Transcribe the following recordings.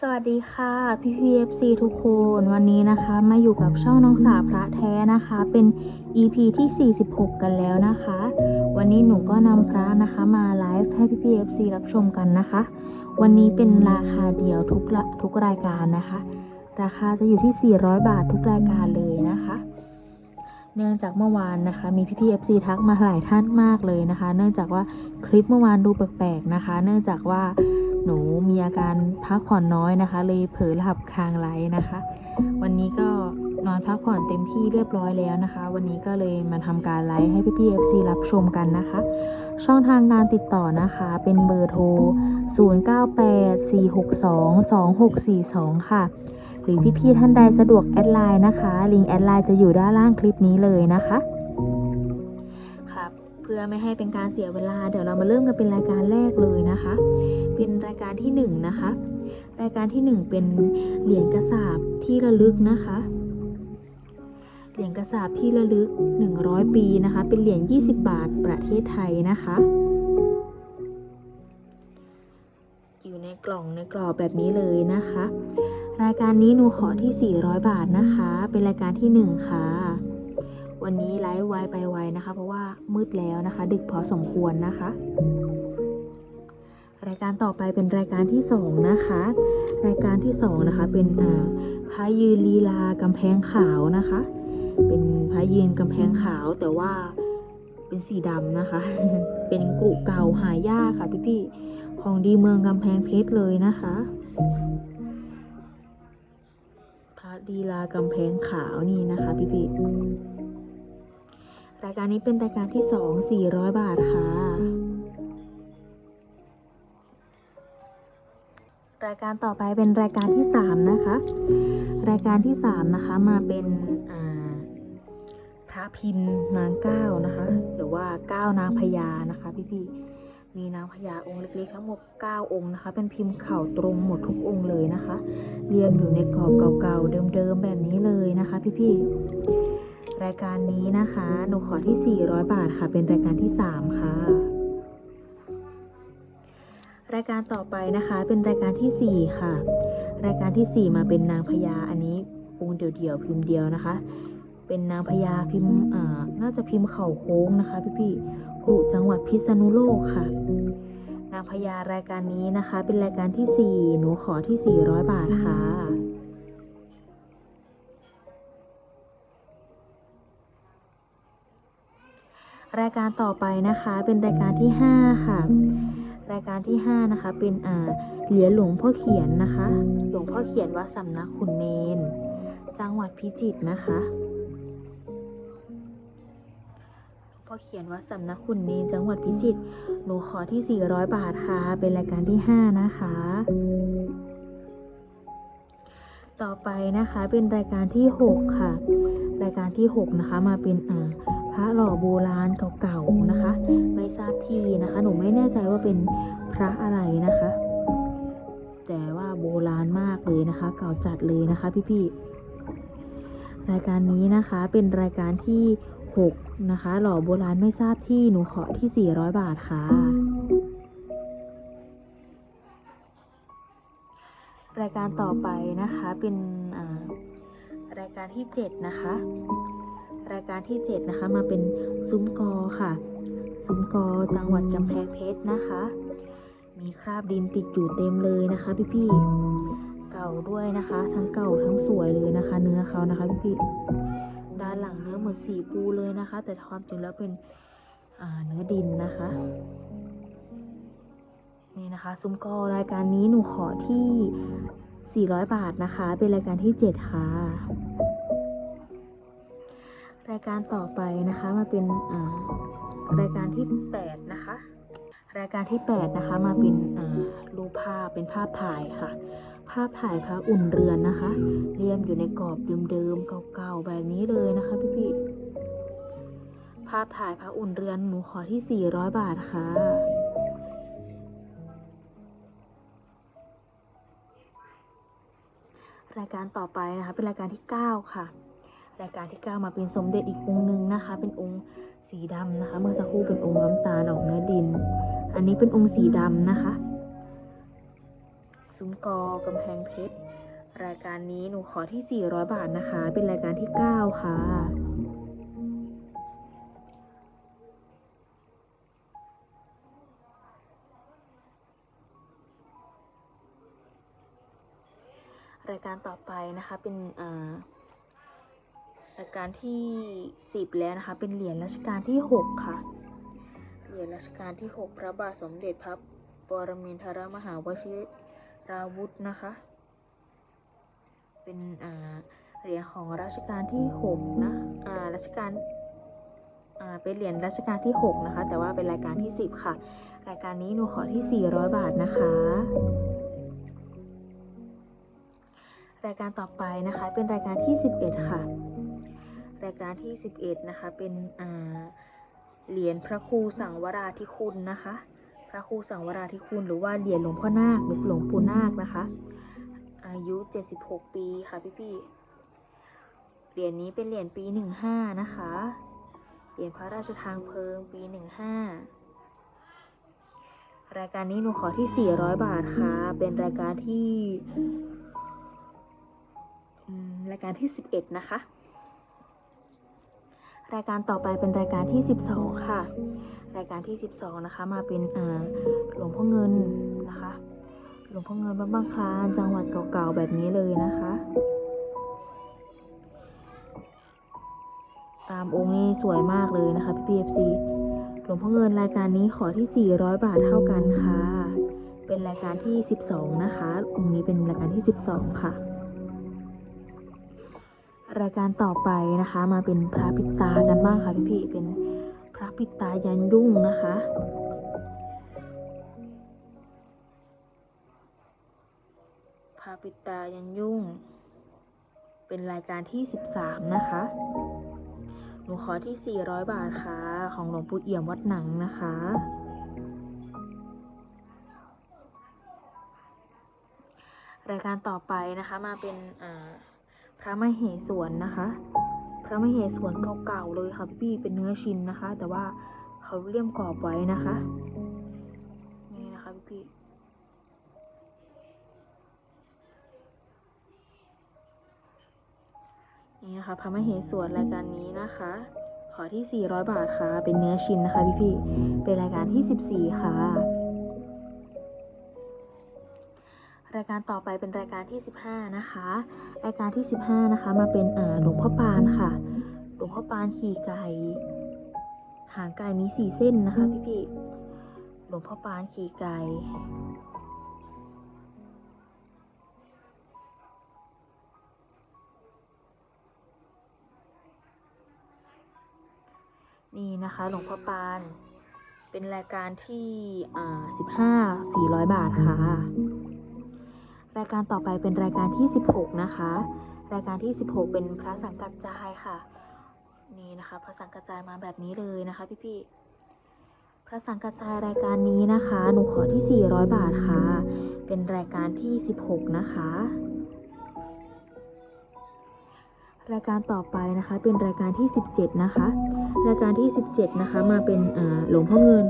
สวัสดีค่ะพี่พีเอฟซีทุกคนวันนี้นะคะ มาอยู่กับช่องน้องสาวพระแท้นะคะ เป็น EP ที่ 46 กันแล้วนะคะ วันนี้หนูก็นำพระนะคะมาไลฟ์ให้พี่พีเอฟซีรับชมกันนะคะ วันนี้เป็นราคาเดียวทุกทุกรายการนะคะ ราคาจะอยู่ที่ 400 บาททุกรายการเลยนะคะ เนื่องจากเมื่อวานนะคะ มีพี่พีเอฟซีทักมาหลายท่านมากเลยนะคะ เนื่องจากว่าคลิปเมื่อวานดูแปลกๆนะคะ เนื่องจากว่า หนูมีอาการพักผ่อนน้อยนะคะ เลยเผลอหลับคางไหลนะคะ วันนี้ก็นอนพักผ่อนเต็มที่เรียบร้อยแล้วนะคะ วันนี้ก็เลยมาทำการไลฟ์ให้พี่ๆ FC รับชมกันนะคะ ช่องทางการติดต่อนะคะ เป็นเบอร์โทร 0984622642 ค่ะ หรือพี่ๆท่านใดสะดวกแอดไลน์นะคะ ลิงก์แอดไลน์จะอยู่ด้านล่างคลิปนี้เลยนะคะ เพื่อไม่ให้เป็นการเสียเวลา เดี๋ยวเรามาเริ่มกันเป็นรายการแรกเลยนะคะ เป็นรายการที่หนึ่งนะคะ รายการที่หนึ่งเป็นเหรียญกระสาบที่ระลึกนะคะ เหรียญกระสาบที่ระลึก 100 ปีนะคะ เป็นเหรียญ20 บาทประเทศไทยนะคะ อยู่ในกล่องในกรอบแบบนี้เลยนะคะ รายการนี้หนูขอที่ 400 บาทนะคะ เป็นรายการที่หนึ่งค่ะ วันนี้ไลฟ์ไวไปไวนะคะ เพราะว่ามืดแล้วนะคะ ดึกพอสมควรนะคะ รายการต่อไปเป็นรายการที่สองนะคะ รายการที่สองนะคะ เป็นอ่าพระยืนลีลากำแพงขาวนะคะ เป็นพระยืนกำแพงขาวแต่ว่าเป็นสีดำนะคะ เป็นกรุเก่าหายากค่ะพี่ๆ ของดีเมืองกำแพงเพชรเลยนะคะ พระลีลากำแพงขาวนี่นะคะพี่ๆ รายการนี้เป็นรายการที่สองสี่ร้อยบาทค่ะ รายการต่อไปเป็นรายการที่สามนะคะ รายการที่สามนะคะมาเป็นพระพิมพ์นางเก้านะคะ หรือว่าเก้านางพญานะคะพี่ๆมีนางพญาองค์เล็กๆทั้งหมด9องค์นะคะ เป็นพิมพ์เข่าตรงหมดทุกองค์เลยนะคะ เรียงอยู่ในกรอบเก่าๆเดิมๆแบบนี้เลยนะคะ พี่ๆ รายการนี้นะคะ หนูขอที่ 400 บาทค่ะ เป็นรายการที่สามค่ะ รายการต่อไปนะคะ เป็นรายการที่ 4 ค่ะ รายการที่ 4 มาเป็นนางพญา อันนี้องค์เดี่ยวๆพิมพ์เดียวนะคะ เป็นนางพญาพิมพ์อ่าน่าจะพิมพ์เข่าโค้งนะคะพี่ๆกรุจังหวัดพิษณุโลกค่ะ นางพญารายการนี้นะคะ เป็นรายการที่ 4 หนูขอที่ 400 บาทค่ะ รายการต่อไปนะคะเป็นรายการที่ 5 ค่ะ รายการที่ 5 นะคะ เป็นอ่าเหรียญหลวงพ่อเขียนนะคะ หลวงพ่อเขียนวัดสำนักขุนเนน จังหวัดพิจิตรนะคะหลวงพ่อเขียนวัดสำนักขุนเนนจังหวัดพิจิตรหนูขอที่ 400 บาทค่ะ เป็นรายการที่ 5 นะคะ ต่อไปนะคะเป็นรายการที่ 6 ค่ะ รายการที่ 6 นะคะมาเป็นอ่า พระหล่อโบราณเก่าๆนะคะ ไม่ทราบที่นะคะ หนูไม่แน่ใจว่าเป็นพระอะไรนะคะ แต่ว่าโบราณมากเลยนะคะ เก่าจัดเลยนะคะพี่ๆรายการนี้นะคะเป็นรายการที่ 6 นะคะ หล่อโบราณไม่ทราบที่หนูขอที่ 400 บาทค่ะรายการต่อไปนะคะเป็นอ่ารายการที่ 7 นะคะ รายการที่ 7 นะคะ มาเป็นซุ้มกอค่ะ ซุ้มกอจังหวัดกำแพงเพชรนะคะ มีคราบดินติดอยู่เต็มเลยนะคะพี่ๆเก่าด้วยนะคะ ทั้งเก่าทั้งสวยเลยนะคะ เนื้อเขานะคะพี่ๆด้านหลังเนื้อเหมือนสีปูเลยนะคะ แต่ความจริงแล้วเป็นเนื้อดินนะคะ นี่นะคะ ซุ้มกอรายการนี้หนูขอที่ 400 บาทนะคะ เป็นรายการที่ 7 ค่ะ รายการต่อไปนะคะมาเป็นรายการที่ 8 นะคะ รายการที่ 8 นะคะมาเป็นรูปภาพเป็นภาพถ่ายค่ะ ภาพถ่ายพระอุ่นเรือนนะคะ เรียมอยู่ในกรอบเดิมๆเก่าๆแบบนี้เลยนะคะพี่ๆภาพถ่ายพระอุ่นเรือนหนูขอที่ 400 บาทค่ะรายการต่อไปนะคะเป็นรายการที่ 9 ค่ะ รายการที่9มาเป็นสมเด็จอีกองค์หนึ่งนะคะ เป็นองค์สีดำนะคะ เมื่อสักครู่เป็นองค์น้ำตาลออกเนื้อดิน อันนี้เป็นองค์สีดำนะคะซุ้มกอกำแพงเพชรรายการนี้หนูขอที่ 400 บาทนะคะ เป็นรายการที่ 9 ค่ะ รายการต่อไปนะคะเป็นอ่า รายการที่ 10 แล้วนะคะ เป็นเหรียญรัชกาลที่ 6 ค่ะ เหรียญรัชกาลที่ 6 พระบาทสมเด็จพระปรมินทรมหาวชิราวุธนะคะ เป็นอ่าเหรียญของรัชกาลที่ 6 นะอ่ารัชกาลอ่าเป็นเหรียญรัชกาลที่ 6 นะคะ แต่ว่าเป็นรายการที่ 10 ค่ะ รายการนี้หนูขอที่ 400 บาทนะคะรายการต่อไปนะคะ เป็นรายการที่ 11 ค่ะ รายการที่ 11 นะคะ เป็นเหรียญพระครูสังวราธิคุณนะคะ พระครูสังวราธิคุณ หรือว่าเหรียญหลวงพ่อนาคหรือหลวงปู่นาคนะคะ อายุ 76 ปีค่ะพี่ๆเหรียญนี้เป็นเหรียญปี 15 นะคะ เหรียญพระราชทานเพลิงปี 15 รายการนี้หนูขอที่ 400 บาทค่ะ เป็นรายการที่รายการที่ 11 นะคะ รายการต่อไปเป็นรายการที่ 12 ค่ะ รายการที่ 12 นะคะ มาเป็นอ่าหลวงพ่อเงินนะคะ หลวงพ่อเงินวัดบางคลานจังหวัดเก่าๆแบบนี้เลยนะคะ ตามองค์นี้สวยมากเลยนะคะพี่พีเอฟซีหลวงพ่อเงินรายการนี้ขอที่ 400 บาทเท่ากันค่ะ เป็นรายการที่ 12 นะคะองค์นี้เป็นรายการที่ 12 ค่ะ รายการต่อไปนะคะมาเป็นพระปิตากันบ้างค่ะพี่ๆเป็นพระปิตายันยุ่งนะคะ พระปิตายันยุ่ง เป็นรายการที่ 13 นะคะหนูขอที่ 400 บาทค่ะ ของหลวงปู่เอี่ยมวัดหนังนะคะรายการต่อไปนะคะมาเป็นอ่า พระมเหสวนนะคะ พระมเหสวนเก่าๆเลยค่ะพี่เป็นเนื้อชิ้นนะคะ แต่ว่าเขาเลี่ยมกรอบไว้นะคะ นี่นะคะพี่นี่นะคะพระมเหสวนรายการนี้นะคะ ขอที่ 400 บาทค่ะ เป็นเนื้อชิ้นนะคะพี่ๆเป็นรายการที่ 14 ค่ะ รายการต่อไปเป็นรายการที่ 15 นะคะ รายการที่ 15 นะคะ มาเป็นอาหลวงพ่อปานค่ะ หลวงพ่อปานขี่ไก่หางไก่มีสี่เส้นนะคะพี่พี่ๆหลวงพ่อปานขี่ไก่นี่นะคะหลวงพ่อปาน เป็นรายการที่ อ่า15 400บาทค่ะ รายการต่อไปเป็นรายการที่ 16 นะคะ รายการที่ 16 เป็นพระสังกัจจายค่ะ นี่นะคะพระสังกัจจายมาแบบนี้เลยนะคะพี่ๆพระสังกัจจายรายการนี้นะคะ หนูขอที่ 400 บาทค่ะ เป็นรายการที่ 16 นะคะ รายการต่อไปนะคะเป็นรายการที่ 17 นะคะ รายการที่ 17 นะคะมาเป็นหลวงพ่อเงิน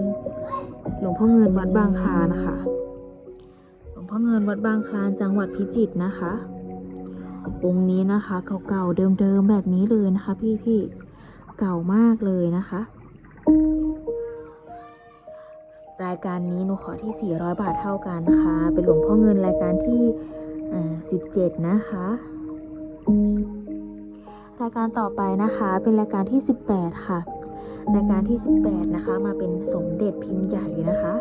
หลวงพ่อเงินวัดบางคานะคะ งพ่อเงินวัดบางคลานจังหวัดพิจิตรนะคะ องค์นี้นะคะเก่าๆเดิมๆแบบนี้เลยนะคะ พี่ๆเก่ามากเลยนะคะ รายการนี้หนูขอที่ 400 บาทเท่ากันนะคะ เป็นหลวงพ่อเงินรายการที่17 นะคะรายการต่อไปนะคะเป็นรายการที่ 18 ค่ะ รายการที่ 18 นะคะ มาเป็นสมเด็จพิมพ์ใหญ่นะคะ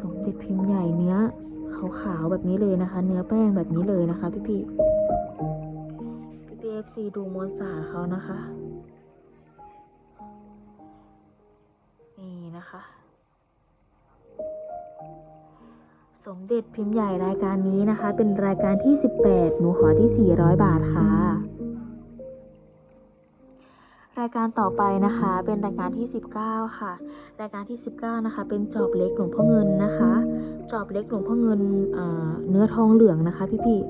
สมเด็จพิมพ์ใหญ่เนื้อ ขาวๆแบบนี้เลยนะคะ เนื้อแป้งแบบนี้เลยนะคะ พี่พี่พี่พีเอฟซีดูมวลสารเขานะคะ นี่นะคะ สมเด็จพิมพ์ใหญ่รายการนี้นะคะ เป็นรายการที่ 18 หนูขอที่ 400 บาทค่ะ รายการต่อไปนะคะเป็นรายการที่ 19 ค่ะ รายการที่ 19 นะคะ เป็นจอบเล็กหลวงพ่อเงินนะคะ จอบเล็กหลวงพ่อเงินเนื้อทองเหลืองนะคะ พี่พี่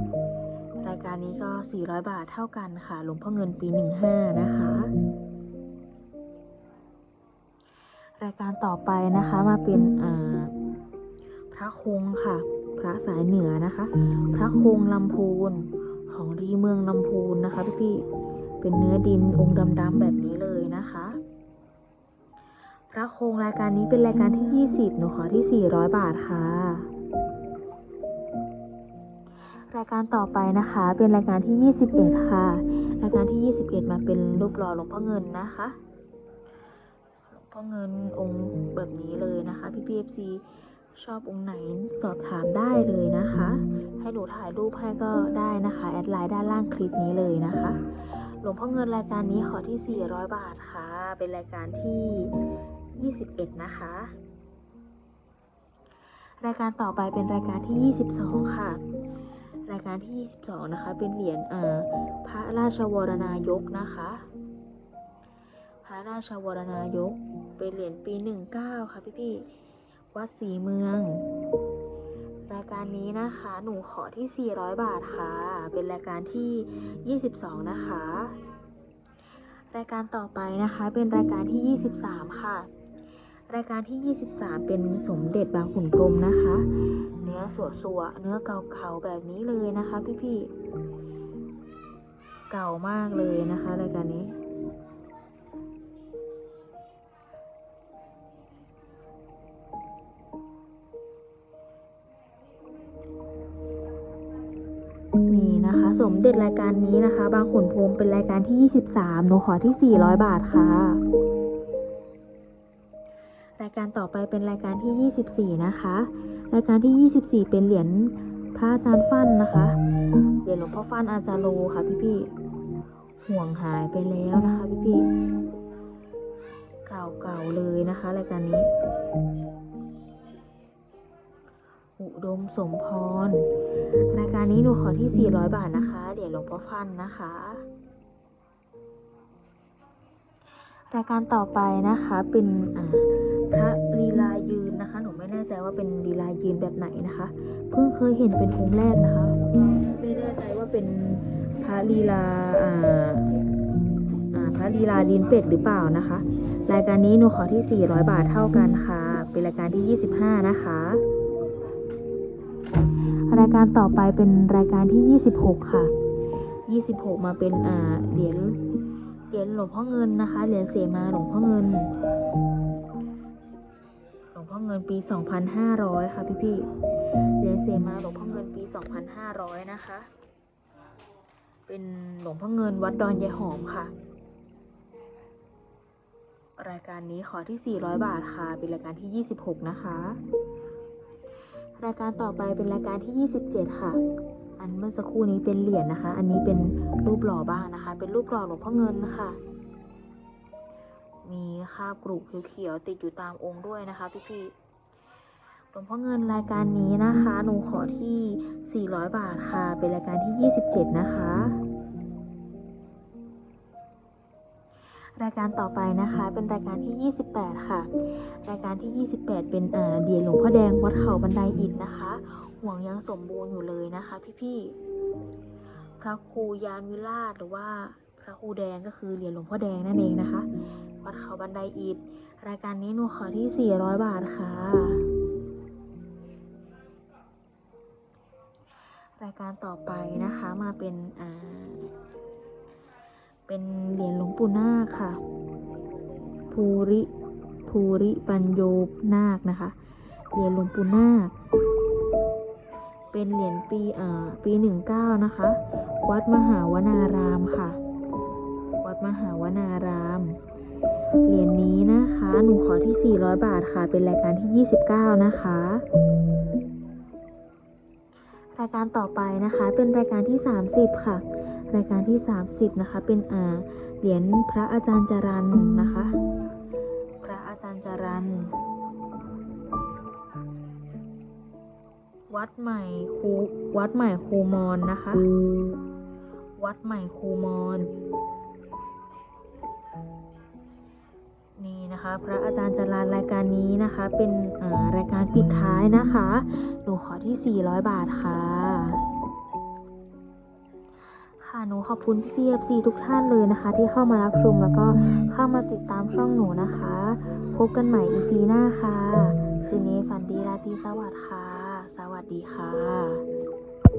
ๆรายการนี้ก็ 400 บาทเท่ากันค่ะหลวงพ่อเงินปี 15 นะคะ รายการต่อไปนะคะมาเป็นพระคงค่ะ พระสายเหนือนะคะ พระคงลำพูนของดีเมืองลำพูนนะคะ พี่ๆ เป็นเนื้อดินองค์ดำๆแบบนี้เลยนะคะ พระโครงรายการนี้เป็นรายการที่ 20 หนูขอที่ 400 บาทค่ะ รายการต่อไปนะคะ เป็นรายการที่ 21 ค่ะ รายการที่ 21 มาเป็นรูปหล่อหลวงพ่อเงินนะคะหลวงพ่อเงินองค์แบบนี้เลยนะคะพี่พีเอฟซีชอบองค์ไหนสอบถามได้เลยนะคะ ให้หนูถ่ายรูปให้ก็ได้นะคะ แอดไลน์ด้านล่างคลิปนี้เลยนะคะ หลวงพ่อเงินรายการนี้ขอที่ 400 บาทค่ะ เป็นรายการที่ 21 นะคะ รายการต่อไปเป็นรายการที่ 22 ค่ะ รายการที่ 22 นะคะ เป็นเหรียญพระราชวรนายกนะคะ พระราชวรนายก เป็นเหรียญปี 19 ค่ะพี่พี่ๆวัดศรีเมือง รายการนี้นะคะ หนูขอที่ 400 บาทค่ะ เป็นรายการที่ 22 นะคะ รายการต่อไปนะคะเป็นรายการที่ 23 ค่ะ รายการที่ 23 เป็นสมเด็จบางขุนพรมนะคะ เนื้อสวสวๆเนื้อเก่าๆแบบนี้เลยนะคะ พี่ๆ เก่ามากเลยนะคะ รายการนี้ มเด็จรายการนี้นะคะ บางขุนพรมเป็นรายการที่ 23 หนูขอที่ 400 บาทค่ะ รายการต่อไปเป็นรายการที่ 24 นะคะ รายการที่ 24 เป็นเหรียญพระอาจารย์ฟั่นนะคะ เหรียญหลวงพ่อฟั่นอาจารย์โลค่ะ พี่ๆห่วงหายไปแล้วนะคะพี่ๆเก่าๆเลยนะคะ รายการนี้ อุดมสมพรรายการนี้หนูขอที่ 400 บาทนะคะ หลวงพ่อฟันนะคะ รายการต่อไปนะคะเป็นพระลีลายืนนะคะ หนูไม่แน่ใจว่าเป็นลีลายืนแบบไหนนะคะ เพิ่งเคยเห็นเป็นองค์แรกนะคะ ไม่แน่ใจว่าเป็นพระลีลาอ่าอ่าพระลีลาดินเป็ดหรือเปล่านะคะ รายการนี้หนูขอที่ 400 บาทเท่ากันค่ะ เป็นรายการที่ 25 นะคะรายการต่อไปเป็นรายการที่ 26 ค่ะ 26 มาเป็นอ่าเหรียญเหรียญหลวงพ่อเงินนะคะเหรียญเสมาหลวงพ่อเงิน หลวงพ่อเงินปี 2,500 ค่ะพี่พี่ๆเหรียญเสมาหลวงพ่อเงินปี 2,500 นะคะ เป็นหลวงพ่อเงินวัดดอนยายหอมค่ะ รายการนี้ขอที่ 400 บาทค่ะ เป็นรายการที่ 26 นะคะ รายการต่อไปเป็นรายการที่ 27 ค่ะ อันเมื่อสักครู่นี้เป็นเหรียญนะคะ อันนี้เป็นรูปหล่อบ้างนะคะ เป็นรูปหล่อหลวงพ่อเงินนะคะมีคราบกรุเขียวๆติดอยู่ตามองค์ด้วยนะคะพี่ๆหลวงพ่อเงินรายการนี้นะคะหนูขอที่ 400 บาทค่ะ เป็นรายการที่ 27 นะคะ รายการต่อไปนะคะ เป็นรายการที่ 28 ค่ะ รายการที่ 28 เป็นอาเหรียญหลวงพ่อแดงวัดเขาบันไดอิฐนะคะ ห่วงยังสมบูรณ์อยู่เลยนะคะ พี่ๆ พระครูยานวิราชหรือว่าพระครูแดงก็คือเหรียญหลวงพ่อแดงนั่นเองนะคะ วัดเขาบันไดอิฐรายการนี้หนูขอที่ 400 บาทค่ะ รายการต่อไปนะคะมาเป็นอ่าเป็นเหรียญหลวงปู่นาคค่ะ ภูริภูริปัญโยนาคนะคะ เหรียญหลวงปู่นาค เป็นเหรียญปีอ่าปีหนึ่งเก้านะคะ วัดมหาวนารามค่ะ วัดมหาวนาราม เหรียญนี้นะคะ หนูขอที่ 400 บาทค่ะ เป็นรายการที่ 29 นะคะ รายการต่อไปนะคะ เป็นรายการที่ 30 ค่ะ รายการที่ 30 นะคะ เป็นอ่าเหรียญพระอาจารย์จรันนะคะ พระอาจารย์จรัน วัดใหม่คูวัดใหม่คูมอนนะคะ วัดใหม่คูมอน นี่นะคะ พระอาจารย์จรานรายการนี้นะคะ เป็นรายการปิดท้ายนะคะ หนูขอที่ 400 บาทค่ะค่ะหนูขอบคุณพี่พีเอฟซีทุกท่านเลยนะคะ ที่เข้ามารับชมแล้วก็เข้ามาติดตามช่องหนูนะคะ พบกันใหม่ EP หน้าค่ะ คืนนี้ฝันดีราตรีสวัสดิ์ค่ะ สดีค่ะ